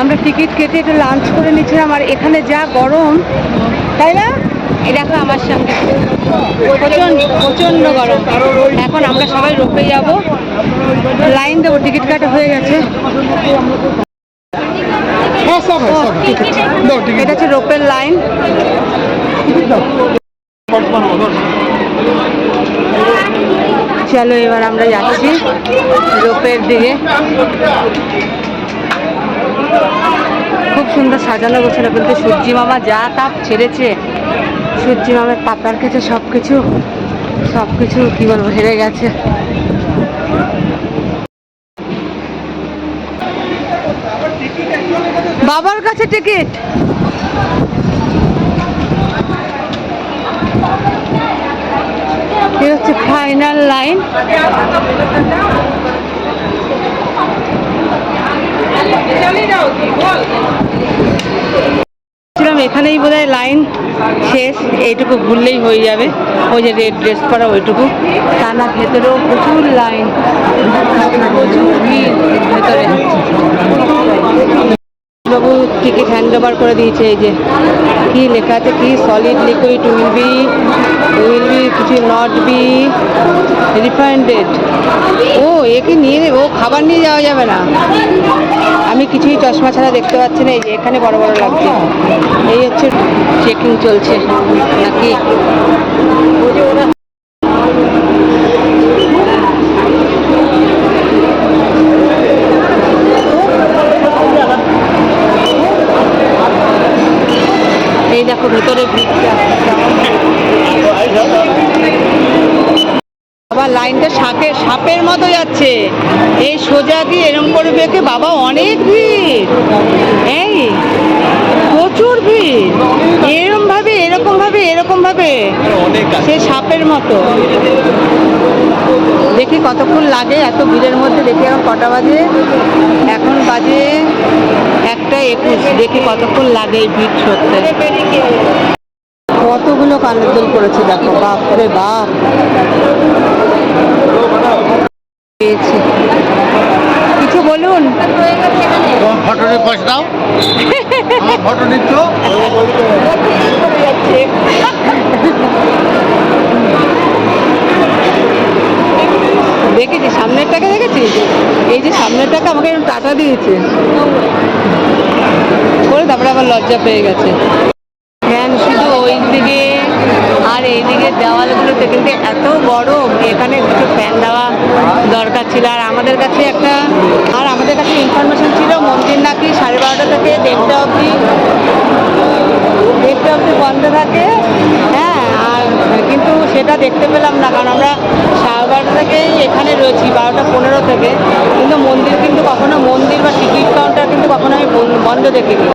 আমরা টিকিট কেটে একটু লাঞ্চ করে নিচ্ছিলাম আর এখানে যা গরম তাই না? এই দেখো আমার সঙ্গে। প্রচণ্ড প্রচণ্ড গরম। এখন আমরা সবাই রোপে যাব। লাইন দেবো টিকিট কাটা হয়ে গেছে। হ্যাঁ এটা হচ্ছে রোপের লাইন চলো এবার আমরা যাচ্ছি রোপের দিকে। খুব সুন্দর সাজানো গোছানো, কিন্তু সূর্যি মামা যা তাপ ছেড়েছে, সূর্যি মামার পাতার কাছে সব কিছু সব কিছু কী বলব, হেরে গেছে। বাবার কাছে টিকিট। এই হচ্ছে ফাইনাল লাইন এখানেই বোধ লাইন শেষ, এইটুকু ভুললেই হয়ে যাবে। ওই যে রেড ড্রেস পরা ওইটুকু। না ভেতরেও প্রচুর লাইন প্রচুর ভিড় ভেতরে। বাবু টিকিট হ্যান্ড ওভার করে দিয়েছে এই যে। কি লেখা আছে কি solid liquid will be will be কিছু নট বি রিফাইন্ডেড ও এ কি নিয়ে ও খাবার নিয়ে যাওয়া যাবে না। আমি কিছুই চশমা ছাড়া দেখতে পাচ্ছি না, এই যে এখানে বড় বড় লাগছে। এই হচ্ছে চেকিং চলছে। নাকি? ভেতরে বাবা, লাইনটা সাপে সাপের মতো যাচ্ছে। এই সোজা দিয়ে এরম করে বেঁকে বাবা, অনেক ভিড়। এই প্রচুর ভিড়। এরম ভাবে এরকম ভাবে এরকম ভাবে সে সাপের মতো। দেখি কতক্ষণ লাগে, এত ভিড়ের মধ্যে দেখি এখন কটা বাজে। এখন বাজে একটা একুশ। দেখি কতক্ষণ লাগে এই ভিড় সরতে কতগুলো কানের দুল করেছে দেখো, বাপরে বাপ। কিছু বলুন। তোমার পয়সা দাও। ফটো নিচ্ছ। দেখেছি সামনের টাকা দেখেছিস এই যে সামনের টাকা আমাকে টাকা দিয়েছে। করে তারপরে আবার লজ্জা পেয়ে গেছে। ফ্যান শুধু ওই দিকে আর এইদিকে দেওয়ালগুলোতে কিন্তু এত গরম, এখানে কিছু ফ্যান দেওয়া দরকার ছিল। আর আমাদের কাছে একটা, আর আমাদের কাছে ইনফরমেশন ছিল, মন্দির নাকি সাড়ে বারোটা থেকে দেড়টা অবধি দেড়টা অবধি বন্ধ থাকে। হ্যাঁ আর কিন্তু সেটা দেখতে পেলাম না, কারণ আমরা সাড়ে বারোটা থেকে এখানে রয়েছি, বারোটা পনেরো থেকে। কিন্তু মন্দির কিন্তু কখনো মন্দির বা টিকিট কাউন্টার কিন্তু কখনো আমি বন- বন্ধ দেখিনি।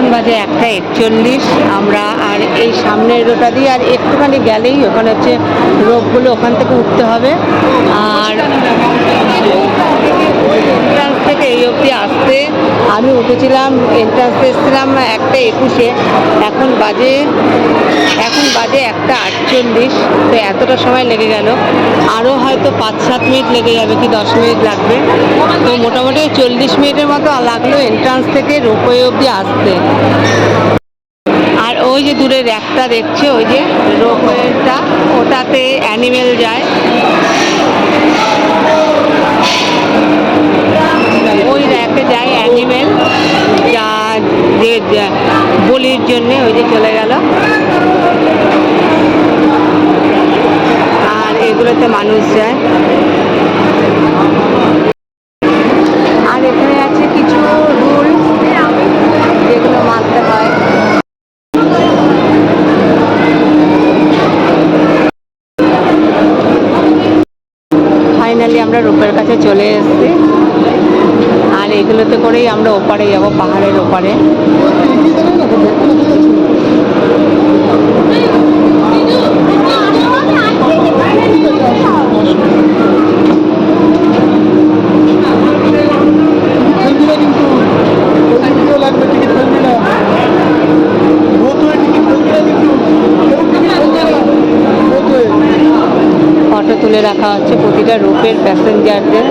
এখন বাজে একটা একচল্লিশ। আমরা আর এই সামনের রোটা দিয়ে আর একটুখানি গেলেই ওখানে হচ্ছে রোগগুলো ওখান থেকে উঠতে হবে। আর থেকে এই অবধি আসতে আমি উঠেছিলাম এন্ট্রান্স এসেছিলাম একটা একুশে। এখন বাজে এখন বাজে একটা আটচল্লিশ, তো এতটা সময় লেগে গেল। আরও হয়তো পাঁচ, সাত মিনিট লেগে যাবে কি দশ মিনিট লাগবে। তো মোটামুটি চল্লিশ মিনিটের মতো লাগল এন্ট্রান্স থেকে রোপওয়ে অবধি আসতে। আর ওই যে দূরের একটা দেখছে, ওই যে রোপওয়েটা, ওটাতে অ্যানিমেল যায়। যা বলির জন্যে ওই যে চলে গেল। আর এগুলোতে মানুষ যায়। আর এখানে আছে কিছু যেগুলো ফাইনালি আমরা রূপের কাছে চলে এসেছি। আর এগুলোতে করেই আমরা ওপারে যাব, পাহাড়ের ওপারে। ফটো তুলে রাখা হচ্ছে প্রতিটা রূপের প্যাসেঞ্জারদের।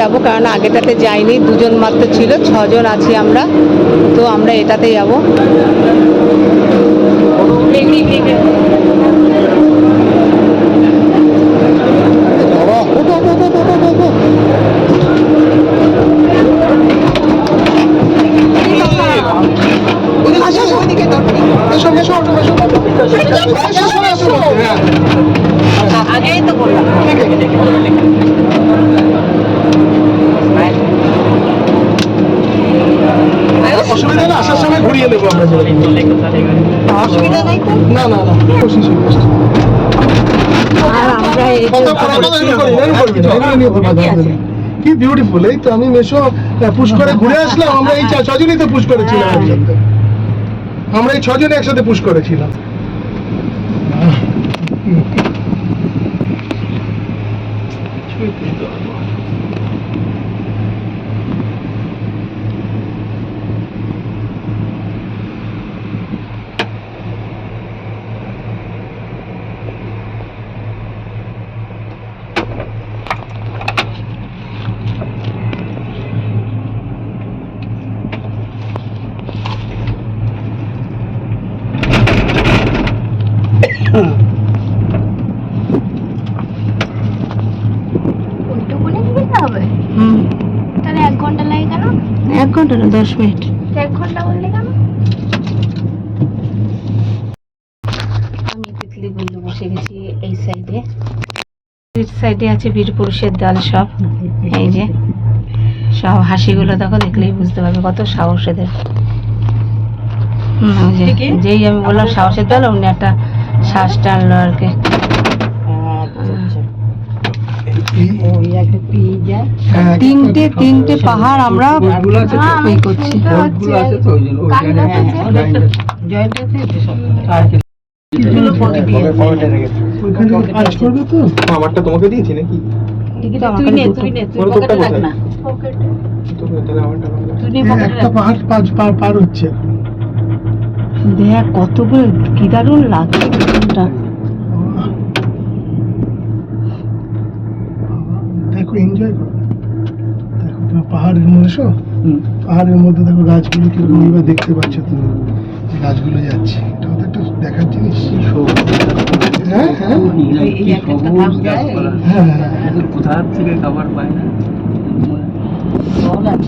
যাব, কারণ আগেটাতে যাইনি, দুজন মাত্র ছিল, ছজন আছি আমরা, তো আমরা এটাতে যাব। বাবা ওঠো ওঠো ওঠো ওঠো ওঠো, ওঠো আসো আসো ওইদিকে এসো এসো ওঠো এসো এসো এসো এসো হ্যাঁ আগেই তো বললাম অসুবিধা না আসার সময় ঘুরিয়ে নেব আমরা অসুবিধা নেই তো? না না না। কি বিউটিফুল এই তো আমি মেশো পুশ করে ঘুরে আসলাম আমরা এই ছজনই তো পুশ করেছিলাম একসাথে। আমরা এই ছজনে একসাথে পুশ করেছিলাম। ওইটুকুনি যেতে হবে হুম তাহলে এক ঘণ্টা লাগে কেন এক ঘণ্টা না দশ মিনিট এক ঘণ্টা বললে কেন আমি তিতলিগুলো বসে গেছি এই সাইডে সাইডে আছে বীরপুরুষের দল সব। এই যে সব হাসিগুলো দেখো দেখলেই বুঝতে পারবে কত সাহস এদের। হুম, যে, যেই আমি বললাম সাহসের দল অমনি একটা শ্বাস টানলো আর কি। হ্যাঁ, তিনটে তিনটে পাহাড় আমরা হ্যাঁ, করছি আমারটা তোমাকে দিয়েছি নাকি দেখ কতগুলো কি দারুণ লাগছে দেখো এনজয় করো। দেখো তুমি পাহাড়ের মধ্যে পাহাড়ের মধ্যে দেখো গাছগুলো কীরকম এবার দেখতে পাচ্ছ তুমি। যে গাছগুলো যাচ্ছে। এটাও তো একটা দেখার জিনিস। হ্যাঁ? হ্যাঁ? হ্যাঁ হ্যাঁ কোথার থেকে খাবার পায় না?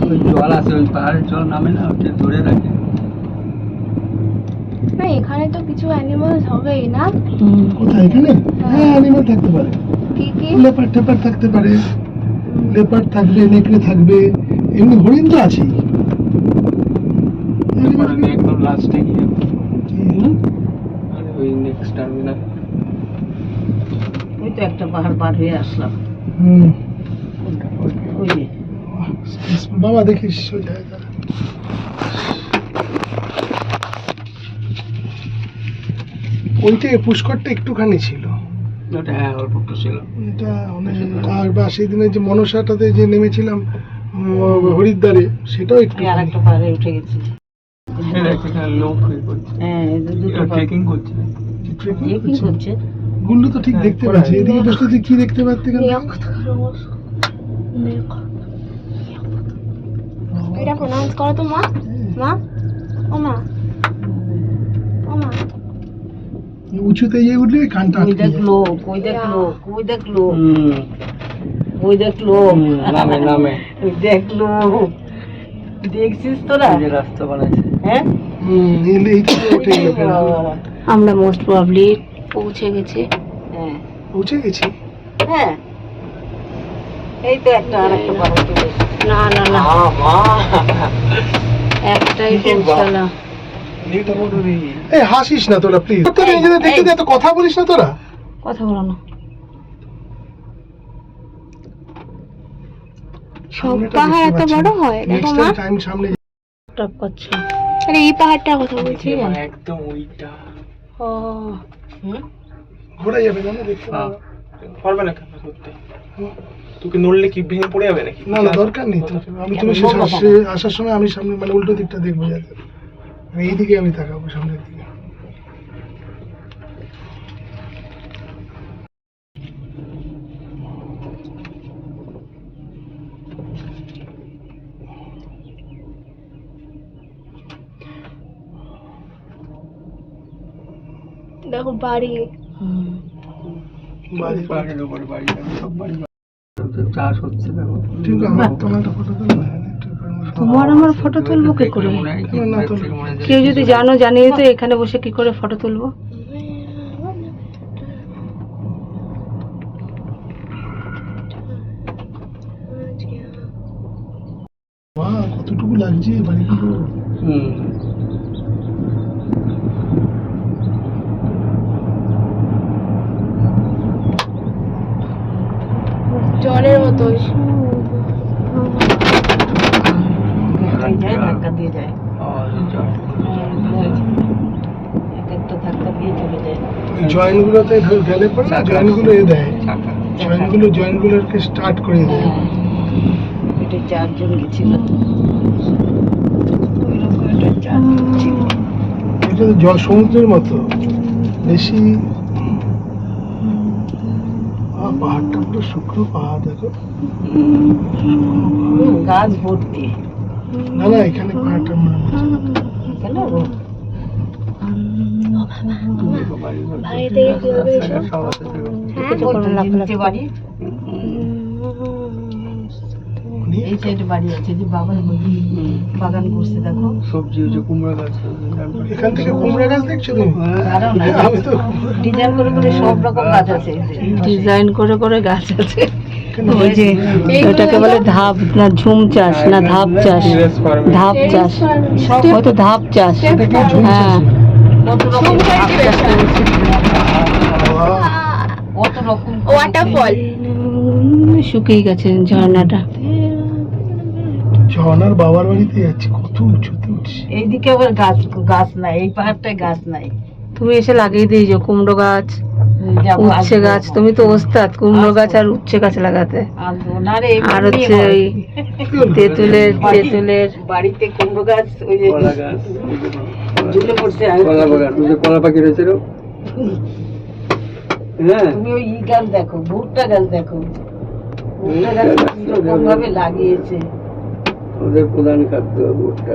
ওই জল আছে ওই পাহাড়ের জল নামে না ওটা ধরে রাখে। না এখানে তো কিছু অ্যানিমালস হবেই না? কোথায় এখানে? হ্যাঁ। অ্যানিমাল থাকতে পারে। কি কি? লেপার টেপার থাকতে পারে। লেপার থাকবে নেকড়ে থাকবে এমনি হরিণ তো আছেই। ওখানে একদম লাস্টে গিয়ে ওই নেক্সট টার্মিনাল ওই তো একটা পাহাড় পার হয়ে আসলাম। হুম। বাবা দেখিস সোজা ওইটা পুষ্করটা একটুখানি ছিল। ওটা হ্যাঁ অল্প একটু ছিল। এটা অনেক আর বা সেদিনে যে মনসাটাতে যে নেমেছিলাম হরিদ্বারে সেটাও একটু আর একটা পাহাড়ে উঠে গেছি। লোক হ্যাঁ এই দু- দুটো ট্রেকিং করছে। করছে? গুল্লু তো ঠিক দেখতে পাচ্ছি। এদিকে বসলে তুই কি দেখতে পাচ্ছি এটা প্রোনাউন্স করো তো মা। মা? ও মা। ও মা। উঁচুতে উঠলে কানটা ওই আটকে দেখ যায়। লোক ওই দেখ লোক ওই দেখ লোক। ওই দেখ লোক নামে নামে। ওই দেখ লোক। দেখছিস তোরা? যে রাস্তা বানাইছে। হ্যাঁ। আমরা মোস্ট প্রবাবলি পৌঁছে গেছি। হ্যাঁ। পৌঁছে গেছি? হ্যাঁ। এই তো একটা আর একটা। না না না। একটাই পৌঁছালাম। এই হাসিস না তোরা প্লিজ তোরা নিজেদের দেখতে এত কথা বলিস না তোরা? কথা বলো না। সব পাহাড় এত বড় হয়? দেখো মা। টাইম সামনে টপ করছে। আরে এই পাহাড়টার কথা বলছি। একদম ওইটা। ও। ঘোরা যাবে না দেখতে পারবে না করতে তোকে নড়লে কি ভেঙে পড়ে যাবে নাকি? না না দরকার নেই তো আমি তুমি শেষ আসার সময় আমি সামনে মানে উল্টো দিকটা দেখব যাতে। এইদিকে আমি তাকাবো সামনের দিকে। দেখো বাড়ি। বাড়ি বাড়ি সব বাড়ি। চাষ হচ্ছে দেখো। ঠিক আছে তোমার কথা তোমার আমার ফটো তুলবো কি করে? কেউ যদি জানো জানিয়ে তো এখানে বসে কি করে ফটো তুলবো? কতটুকু লাগছে বাড়িগুলো জলের বোতল ধাক্কা দিয়ে যায়। এক একটা ধাক্কা দিয়ে চলে যায় জয়েন্টগুলোতে গেলে পরে জয়েন্টগুলো এ দেয়। জয়েন্টগুলো জয়েন্টগুলোকে স্টার্ট করে দেয়। এটা চারজন গেছিল। এটা তো জল সমুদ্রের মতো। বেশি পাহাড়টা পুরো শুকনো পাহাড় দেখো। গাছ ভর্তি। না না। এখানে মনে হচ্ছে এই সাইডে বাড়ি আছে যে বাবার বাগান করছে দেখো। সবজি ওই যে কুমড়া গাছ এখান থেকে কুমড়া গাছ দেখছ তুমি? দাঁড়াও না। আমি তো ডিজাইন করে করে সব রকম গাছ আছে। ডিজাইন করে করে গাছ আছে। ওই যে ওটাকে বলে ধাপ না ঝুম চাষ না ধাপ চাষ। ধাপ চাষ। হয়তো ধাপ চাষ? হ্যাঁ। ওয়াটারফল শুকিয়ে গেছে ঝর্ণাটা। ঝর্ণার বাবার বাড়িতে যাচ্ছি কত উঁচুতে উঠছি। এইদিকে আবার গাছ গাছ নাই এই পাহাড়টায় গাছ নাই। তুমি এসে লাগিয়ে দিয়েছ কুমড়ো গাছ। উচ্ছে গাছ তুমি তো ওস্তাদ কুমড়ো গাছ আর উচ্ছে গাছ লাগাতে। আর হচ্ছে ওই তেঁতুলের তেঁতুলের। বাড়িতে কুমড়ো গাছ ওই যে গাছ ঝুলে পড়ছে কলা বাগান ওই কলা পাখি রয়েছে। হ্যাঁ। তুমি ওই ই গাছ দেখো ভুট্টা গাছ দেখো। ভুট্টা গাছ কীরকম ভাবে লাগিয়েছে। ওদের প্রধান খাদ্য ভুট্টা।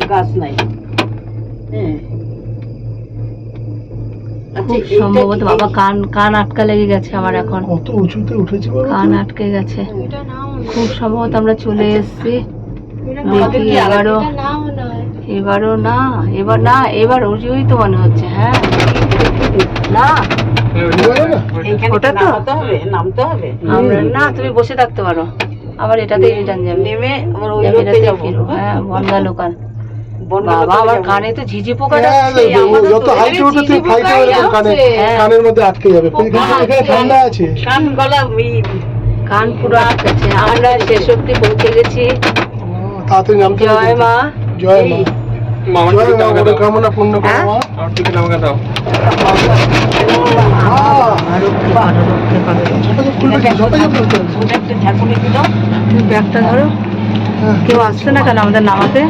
গাছ নাই। হ্যাঁ। সম্ভবত বাবা কান কান আটকা লেগে গেছে আমার এখন। কত উঁচুতে উঠেছি কান আটকে গেছে। খুব সম্ভবত আমরা চলে এসেছি। দেখি এবারও এটা নাও হয় এবারও না এবার না এবার ওই তো মনে হচ্ছে হ্যাঁ। না। ওটা তো নামতে হবে আমরা না তুমি বসে থাকতে পারো। আবার এটাতেই রিটার্ন যাবে। নেমে আবার ওই হ্যাঁ বনগা লোকাল বাবা আমার কানে তো ঝিঝি পোকা হ্যাঁ, ডাকছে আমারও যত হাইটে উঠে ঝিঝি ফাইটে কানে হ্যাঁ। কানের মধ্যে আটকে যাবে এখানে ঠান্ডা আছে কান গলা কান পুরো আটকাচ্ছে আমরা শেষ অব্দি পৌঁছে গেছি তাড়াতাড়ি নামতে জয় মা জয় মা পূর্ণ করো হ্যাঁ? মা দাও ব্যাগটা ধরো হ্যাঁ। কেউ আসছে না কেন আমাদের নামাতে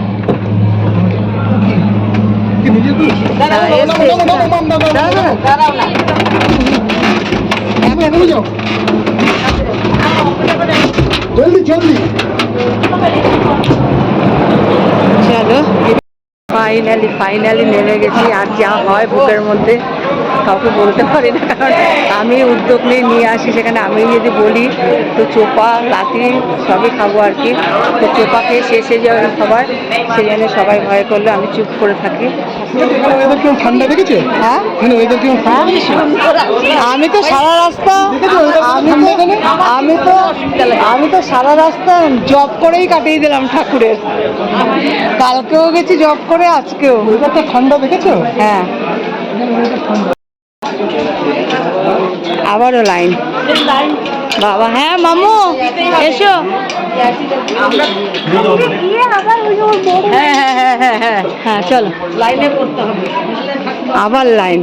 জলদি জলদি। চলো ফাইনালি ফাইনালি নেমে গেছি আর যা হয় বুকের মধ্যে। কাউকে বলতে পারি না কারণ আমি উদ্যোগ নিয়ে নিয়ে আসি সেখানে। আমি যদি বলি তো চোপা লাতি সবই খাব আর কি। তো চোপা খেয়ে শেষে যাবে সবার সেই জন্য সবাই ভয় করলে আমি চুপ করে থাকি। ঠান্ডা দেখেছে? হ্যাঁ? ঠান্ডা আমি তো সারা রাস্তা আমি তো আমি তো আমি তো সারা রাস্তা জব করেই কাটিয়ে দিলাম ঠাকুরের। কালকেও গেছি জব করে আজকেও। ঠান্ডা দেখেছ? হ্যাঁ। আবারও লাইন। বাবা হ্যাঁ মামু, এসো। হ্যাঁ হ্যাঁ হ্যাঁ হ্যাঁ হ্যাঁ হ্যাঁ চলো। লাইনে পড়তে হবে আবার লাইন।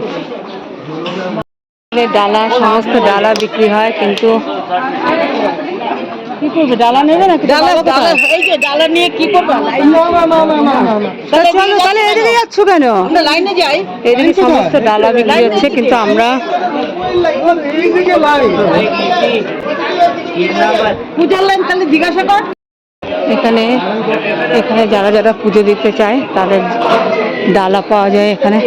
ডালা, সমস্ত ডালা বিক্রি হয়, কিন্তু কি করবে? ডালা নেবে নাকি? ডালা ডালা। এই যে ডালা নিয়ে কি করবে? না না না না না না না তাহলে চলো তাহলে এদিকে যাচ্ছ কেন? লাইনে যাই। এদিকে সমস্ত ডালা বিক্রি হচ্ছে কিন্তু আমরা এইদিকে লাইন পূজার লাইন তাহলে জিজ্ঞাসা কর। এখানে এখানে যারা যারা পুজো দিতে চায় তাদের ডালা পাওয়া যায় এখানে।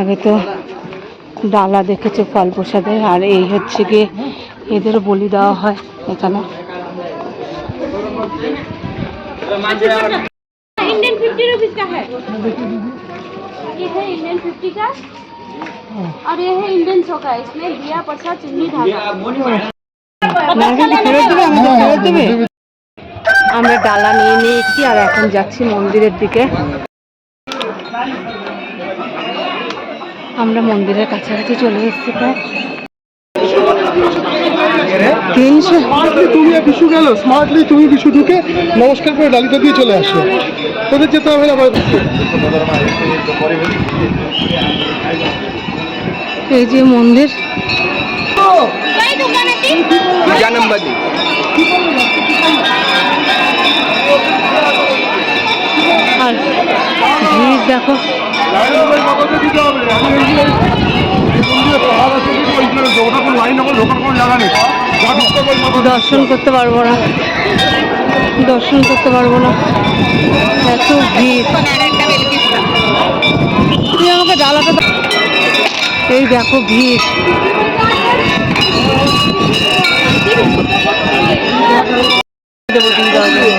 আগে তো ডালা দেখেছে ফল প্রসাদের আর এই হচ্ছে গিয়ে এদেরও বলি দেওয়া হয় এখানে इंडियन फिफ्टी रुपीज का है ये है इंडियन फिफ्टी का और ये है इंडियन सौ का इसमें दिया प्रसाद चुन्नी धागा নারকেল কি ফেরত দেবে আমাদের ফেরত দেবে আমরা ডালা নিয়ে নিয়েছি আর এখন যাচ্ছি মন্দিরের দিকে আমরা মন্দিরের কাছাকাছি চলে এসেছি প্রায়। তিনশো তুমি তুমি ঢুকে দিয়ে চলে তোদের যেতে হবে এই যে মন্দির। আর দেখো। দর্শন করতে পারব না। দর্শন করতে পারব না। এত ভিড়। তুমি আমাকে জ্বালাতে। এই দেখো ভিড়। দেবো।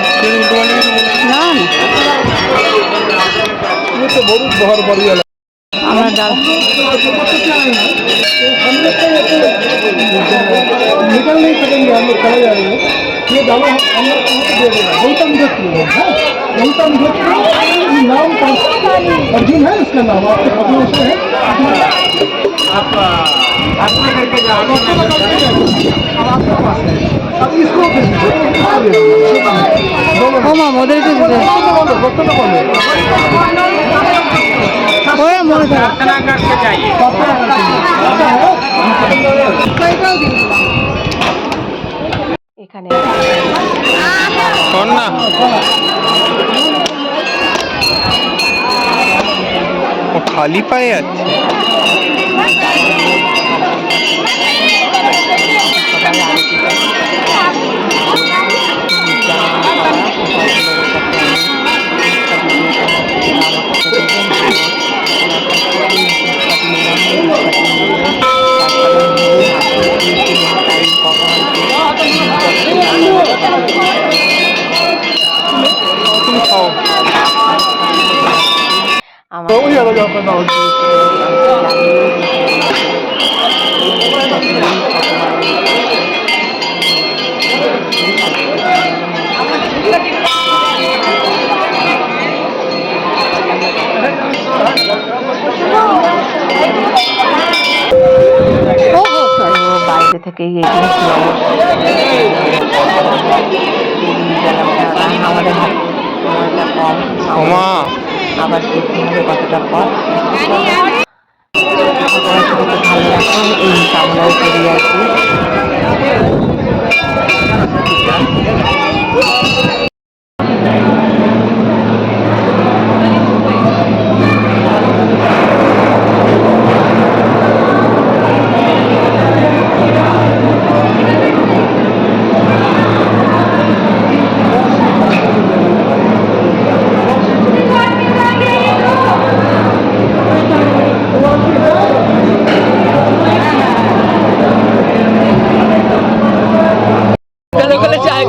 আমরা ডাল निकल नहीं सकेंगे हम लोग चले जाएंगे ये डाला हम लोग कहाँ पे दे देगा गौतम धोत है गौतम धोत नाम का अर्जुन है इसका नाम आपके पत्नी उसमें है কমাম ওদের একটু দিতে। ওরা মনে এখানে। খালি পায়ে যাচ্ছে তুমি 嗯好好的好的好的好的好的好的好的好好的 আবার দেখতে হবে কতটা পর। ভালো রাখুন এই কামনায় করি আর কি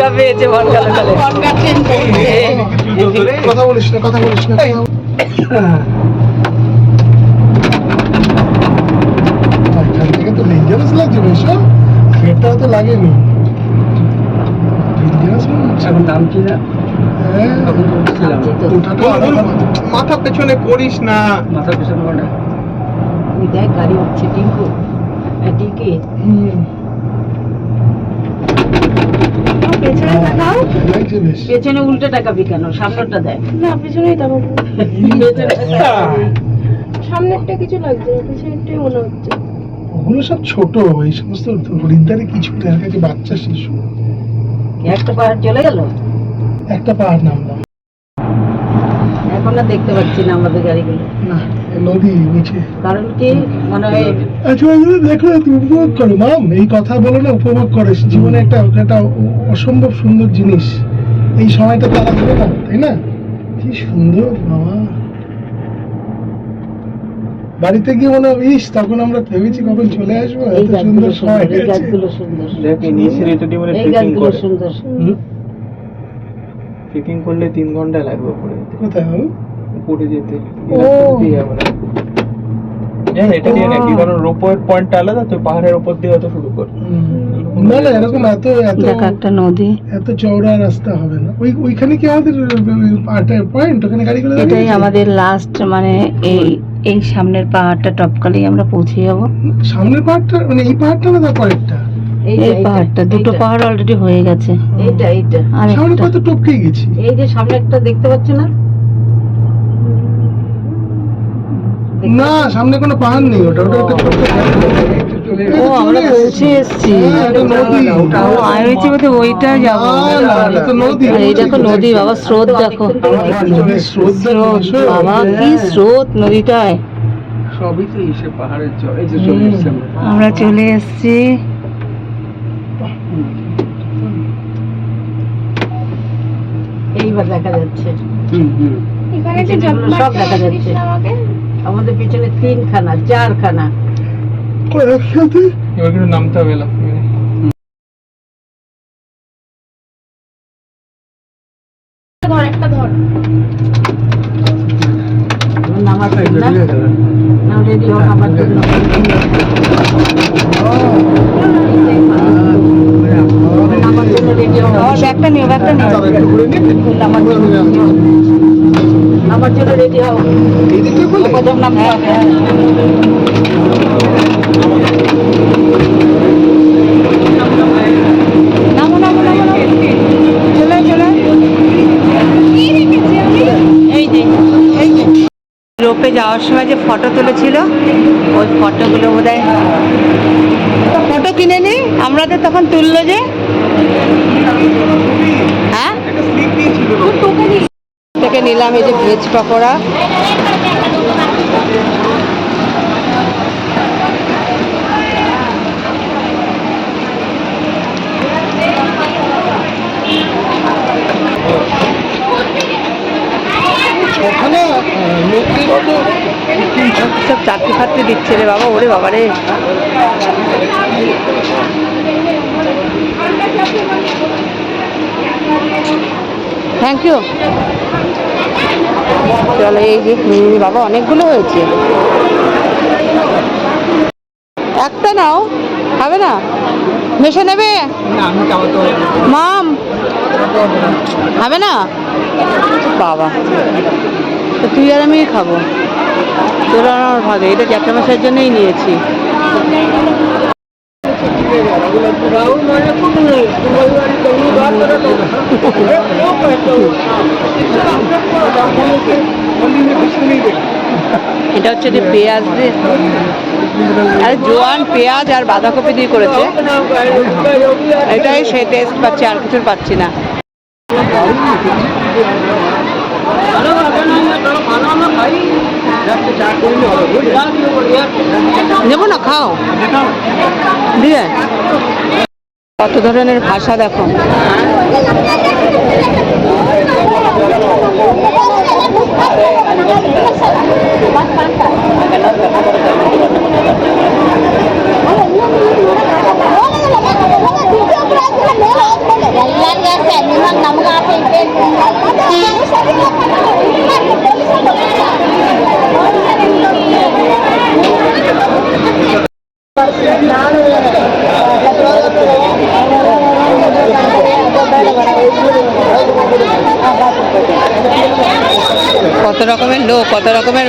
পেয়েছে বন কালো কালো কথা বলিস না কথা বলিস না। তো ডেঞ্জারাস লাগছে বেশ সেটা তো লাগেনি। এখন দাম কি না হ্যাঁ। মাথা পেছনে করিস না। মাথা পেছনে দেখ গাড়ি হচ্ছে টিঙ্কু টিঙ্কি হুম, পেছনে তাকাও। পেছনে উল্টো টাকাবি কেন? সামনেরটা দেখ। না পেছনেই তাকাবো। সামনেরটা কিছু লাগছে পেছনেরটাই মনে হচ্ছে। ওগুলো সব ছোট এই সমস্ত হরিদ্বারে কিছু না, কাছে বাচ্চা শিশু। একটা পাহাড় চলে গেল? একটা পাহাড় নামলাম। এখন আর দেখতে পাচ্ছি না আমাদের গাড়িগুলো। না নদী নিচে। কারণ কি? মানে আচ্ছা দেখো তুমি উপভোগ করো মাম এই কথা বলো না উপভোগ করে। জীবনে একটা একটা অসম্ভব সুন্দর জিনিস। এই সময়টা তারা দেবে না তাই না? কি সুন্দর বাবা। বাড়িতে গিয়ে মনে হবে ইস তখন আমরা ভেবেছি কখন চলে আসব এত সুন্দর সময় এই গাছগুলো সুন্দর। দেখ ইনিশিয়েটিভ মানে এই গাছগুলো সুন্দর। ট্রেকিং করলে তিন ঘণ্টা লাগবে উপরে যেতে। কোথায় বাবু? উপরে যেতে। ও। জান এটা নিয়ে নাকি কারণ রোপওয়ের পয়েন্টটা আলাদা তো পাহাড়ের উপর দিয়ে হয়তো শুরু কর। না না এরকম এত এত একটা নদী। এত চওড়া রাস্তা হবে না। ওই ওইখানে কি আমাদের পয়েন্ট? ওখানে গাড়িগুলো দাঁড়িয়ে এটাই আমাদের লাস্ট মানে এই এই সামনের পাহাড়টা টপকালেই আমরা পৌঁছে যাব। সামনের পাহাড়টা মানে এই পাহাড়টা না তার পরেরটা এই পাহাড়টা দুটো পাহাড় অলরেডি হয়ে গেছে। এইটা এইটা। একটা। কত টপকে গেছি? এই যে সামনে একটা দেখতে পাচ্ছ না? না সামনে কোনো পাহাড় নেই ওটা ওটা একটা ছোট্ট ও আমরা পৌঁছে এসেছি। হ্যাঁ, আমি বোধহয় ওইটা যাব। এই দেখো নদী। বাবা স্রোত দেখো। স্রোত। বাবা কি স্রোত নদীটায়। সবই তো পাহাড়ের চর এই যে চলে এসছে আমরা। আমরা চলে এসেছি। এইবার দেখা যাচ্ছে। হুম হুম। পিছনেগুলো সব দেখা যাচ্ছে। আমাদের পিছনে তিনখানা চারখানা। একসাথে? এবার কিন্তু নামতে হবে না নামার জন্য নাও রেডি হও নামার জন্য নামার জন্য রেডি হও আমার ব্যাগটা নিও ব্যাগটা নিও নামার জন্য নামার জন্য রেডি হও এই নামো রোপে যাওয়ার সময় যে ফটো তুলেছিল ওই ফটোগুলো বোধ হয় ফটো কিনে নি। আমরা তো তখন তুললো যে হ্যাঁ? থেকে নিলাম এই যে ভেজ পকোড়া। কত সব চারটে ফাটতে দিচ্ছে রে বাবা ওরে বাবা রে। থ্যাংক ইউ চলো এই যে বাবা অনেকগুলো হয়েছে। একটা নাও হবে না? মেশে নেবে? মাম হবে না? বাবা। তো তুই আর আমি খাব। তোর আমার ভাগে, এটা জ্যাঠা মশাইয়ের জন্যই নিয়েছি। এটা হচ্ছে যে পেঁয়াজ দিয়ে। আর জোয়ান পেঁয়াজ আর বাঁধাকপি দিয়ে করেছে। এটাই সেই টেস্ট পাচ্ছি, আর কিছু পাচ্ছি না। নেব না খাও। দিয়ে। কত ধরনের ভাষা দেখো। কত রকমের লোক কত রকমের